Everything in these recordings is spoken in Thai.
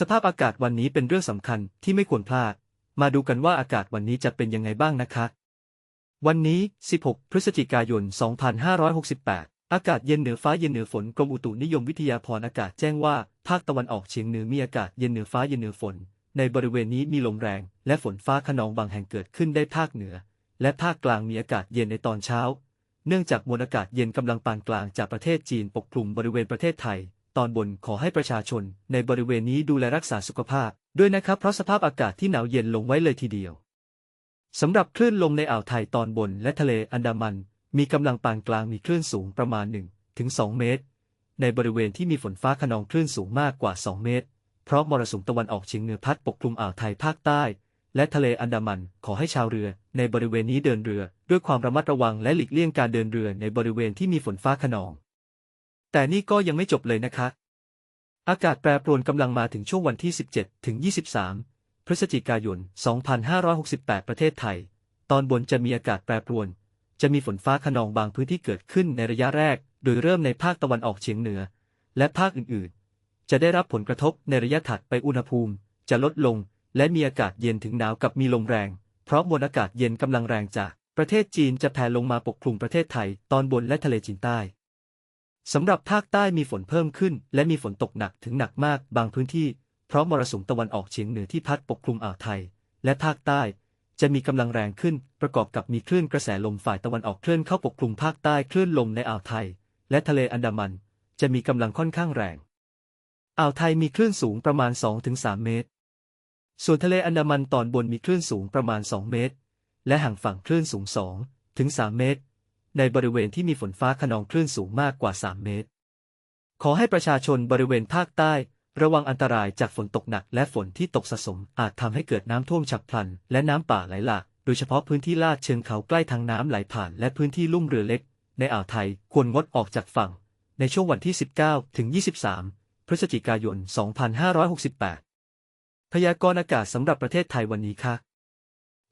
สภาพอากาศวันนี้เป็นเรื่องสำคัญที่ไม่ควรพลาด มาดูกันว่าอากาศวันนี้จะเป็นยังไงบ้างนะคะ วันนี้ 16 พฤศจิกายน 2568 อากาศเย็นเหนือฟ้าเย็นเหนือฝน กรมอุตุนิยมวิทยาพรอากาศแจ้งว่า ภาคตะวันออกเฉียงเหนือมีอากาศเย็นเหนือฟ้าเย็นเหนือฝน ในบริเวณนี้มีลมแรง และฝนฟ้าขนองบางแห่งเกิดขึ้นได้ภาคเหนือ และภาคกลางมีอากาศเย็นในตอนเช้า เนื่องจากมวลอากาศเย็นกำลังปานกลางจากประเทศจีนปกคลุมบริเวณประเทศไทย ตอนบนขอให้ประชาชนในบริเวณนี้ดูแลรักษาสุขภาพ ด้วยนะครับเพราะสภาพอากาศที่หนาวเย็นลงไว้เลยทีเดียวสำหรับคลื่นลมในอ่าวไทยตอนบนและทะเลอันดามัน มีกำลังปานกลางมีคลื่นสูงประมาณ1ถึง2เมตร ในบริเวณที่มีฝนฟ้าขนองคลื่นสูงมากกว่า 2 เมตร เพราะมรสุมตะวันออกเฉียงเหนือพัดปกคลุมอ่าวไทยภาคใต้ และทะเลอันดามันขอให้ชาวเรือ ในบริเวณนี้เดินเรือ ด้วยความระมัดระวังและหลีกเลี่ยงการเดินเรือในบริเวณที่มีฝนฟ้าขนอง แต่นี่ก็ยังไม่จบเลยนะคะ อากาศแปรปรวนกำลังมาถึงช่วงวันที่ 17 ถึง 23 พฤศจิกายน 2568 ประเทศไทย ตอนบนจะมีอากาศแปรปรวน จะมีฝนฟ้าขนองบางพื้นที่เกิดขึ้นในระยะแรก โดยเริ่มในภาคตะวันออกเฉียงเหนือ และภาคอื่นๆ จะได้รับผลกระทบในระยะถัดไปอุณหภูมิ จะลดลง และมีอากาศเย็นถึงหนาวกับมีลมแรง เพราะมวลอากาศเย็นกำลังแรงจากประเทศจีนจะแผ่ลงมาปกคลุมประเทศไทย ตอนบนและทะเลจีนใต้ สำหรับภาคใต้มีฝนเพิ่มขึ้น และมีฝนตกหนักถึงหนักมากบางพื้นที่ เพราะมรสุมตะวันออกเฉียงเหนือที่พัดปกคลุมอ่าวไทย และภาคใต้ จะมีกำลังแรงขึ้น ประกอบกับมีคลื่นกระแสลมฝ่ายตะวันออกเคลื่อนเข้าปกคลุมภาคใต้คลื่นลมในอ่าวไทย และทะเลอันดามัน จะมีกำลังค่อนข้างแรง อ่าวไทยมีคลื่นสูงประมาณ 2-3 เมตร ส่วนทะเลอันดามันตอนบนมีคลื่นสูงประมาณ 2 เมตร และห่างฝั่งคลื่นสูง 2-3 เมตร ในบริเวณที่มีฝนฟ้าขนองคลื่นสูงมากกว่า 3 เมตร ขอให้ประชาชนบริเวณภาคใต้ ระวังอันตรายจากฝนตกหนักและฝนที่ตกสะสม อาจทำให้เกิดน้ำท่วมฉับพลัน และน้ำป่าไหลหลากโดยเฉพาะพื้นที่ลาดเชิงเขาใกล้ทางน้ำไหลผ่าน และพื้นที่ลุ่มเรือเล็ก ในอ่าวไทยควรงดออกจากฝั่ง ในช่วงวันที่ 19 ถึง 23 พฤศจิกายน 2568 พยากรณ์อากาศสำหรับประเทศไทยวันนี้ค่ะ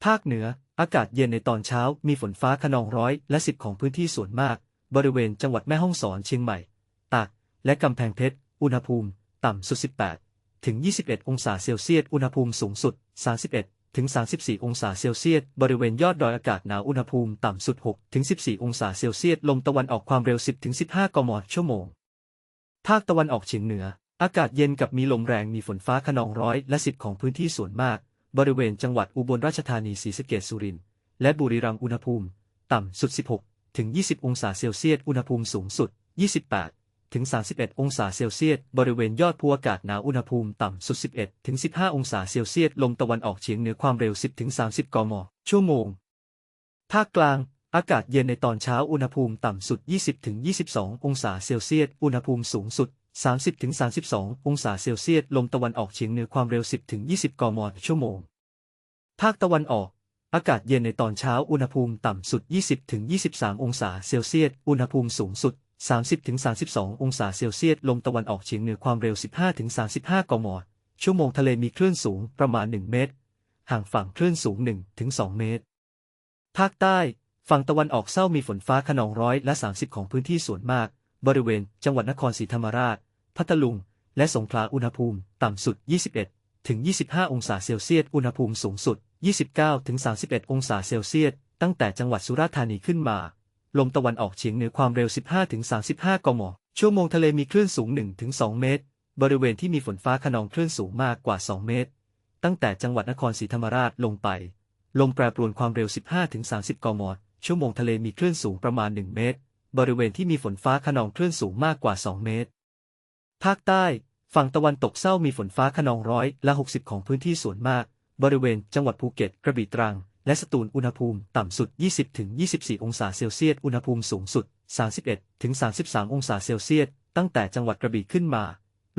ภาคเหนือ อากาศเย็นในตอนเช้ามีฝนฟ้าขนองร้อยและสิบของพื้นที่ส่วนมาก บริเวณจังหวัดแม่ฮ่องสอนเชียงใหม่ ตาก และกำแพงเพชร อุณหภูมิ ต่ำสุด 18 ถึง 21 องศาเซลเซียส อุณหภูมิสูงสุด 31 ถึง 34 องศาเซลเซียส บริเวณยอดดอยอากาศหนาว อุณหภูมิต่ำสุด 6 ถึง 14 องศาเซลเซียส ลมตะวันออกความเร็ว 10 ถึง 15 กม.ชั่วโมง ภาคตะวันออกเฉียงเหนือ อากาศเย็นกับมีลมแรงมีฝนฟ้าขนองร้อยและสิบของพื้นที่ส่วนมาก บริเวณจังหวัดอุบลราชธานีศรีสะเกษสุรินทร์และบุรีรัมย์อุณหภูมิ ต่ำสุด 16 ถึง 20 องศาเซลเซียส อุณหภูมิสูงสุด 28 ถึง 31 องศาเซลเซียส บริเวณยอดภูอากาศหนาวอุณหภูมิต่ำสุด 11 ถึง 15 องศาเซลเซียส ลมตะวันออกเฉียงเหนือความเร็ว 10 ถึง 30 กม.ชั่วโมง ภาคกลาง อากาศเย็นในตอนเช้า อุณหภูมิต่ำสุด 20 ถึง 22 องศาเซลเซียส อุณหภูมิสูงสุด 30ถึง32 องศาเซลเซียส ลมตะวันออกเฉียงเหนือความเร็ว 10ถึง20 กม.ชั่วโมง ภาคตะวันออก อากาศเย็นในตอนเช้า อุณหภูมิต่ำสุด 20ถึง23 องศาเซลเซียส อุณหภูมิสูงสุด 30ถึง32 องศาเซลเซียส ลมตะวันออกเฉียงเหนือความเร็ว 15ถึง35 กม.ชั่วโมงทะเลมีคลื่นสูงประมาณ 1 เมตร ห่างฝั่งคลื่นสูง1ถึง2เมตร ภาคใต้ ฝั่งตะวันออกเศร้ามีฝนฟ้าขนองร้อยและ 30 ของพื้นที่ส่วนมาก บริเวณจังหวัดนครศรีธรรมราช พัทลุง และสงขลาอุณหภูมิต่ำสุด 21 ถึง 25 องศาเซลเซียส อุณหภูมิสูงสุด 29 ถึง 31 องศาเซลเซียส ตั้งแต่จังหวัดสุราษฎร์ธานีขึ้นมา ลมตะวันออกเฉียงเหนือความเร็ว 15 ถึง 35 กม.ชั่วโมงทะเลมีคลื่นสูง 1 ถึง 2 เมตร บริเวณที่มีฝนฟ้าขนองคลื่นสูงมากกว่า 2 เมตร ตั้งแต่จังหวัดนครศรีธรรมราชลงไป ลมแปรปรวนความเร็ว 15 ถึง 30 กม.ชั่วโมงทะเลมีคลื่นสูงประมาณ 1 เมตร บริเวณที่มีฝนฟ้าขนองคลื่นสูงมากกว่า 2 เมตร ภาคใต้ ฝั่งตะวันตกเศร้ามีฝนฟ้าขนองร้อยละ 60 ของพื้นที่ส่วนมาก บริเวณจังหวัดภูเก็ต กระบี่ตรัง และสตูลอุณหภูมิต่ำสุด 20ถึง24 องศาเซลเซียส อุณหภูมิสูงสุด 31ถึง33 องศาเซลเซียส ตั้งแต่จังหวัดกระบี่ขึ้นมา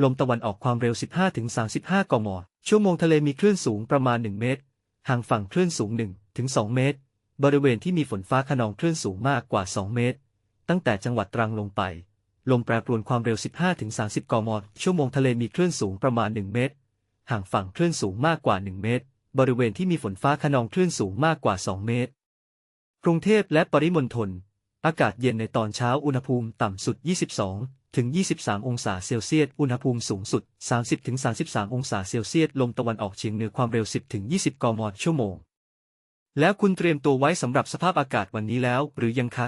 ลมตะวันออกความเร็ว 15ถึง35 กม.ชั่วโมงทะเลมีคลื่นสูงประมาณ 1 เมตร ห่างฝั่งคลื่นสูง1ถึง2เมตร บริเวณที่มีฝนฟ้าขนองคลื่นสูงมากกว่า 2 เมตร ตั้งแต่จังหวัดตรังลงไป ลมแปรปรวนความเร็ว 15-30 กม.ชั่วโมงทะเลมีคลื่นสูงประมาณ 1 เมตร ห่างฝั่งคลื่นสูงมากกว่า 1 เมตร บริเวณที่มีฝนฟ้าขนองคลื่นสูงมากกว่า 2 เมตร กรุงเทพและปริมณฑล อากาศเย็นในตอนเช้าอุณหภูมิต่ำสุด 22 ถึง 23 องศาเซลเซียส อุณหภูมิสูงสุด 30 ถึง 33 องศาเซลเซียส ลมตะวันออกเฉียงเหนือความเร็ว 10 ถึง 20 กม ชั่วโมง แล้วคุณเตรียมตัวไว้สำหรับสภาพอากาศวันนี้แล้วหรือยังคะ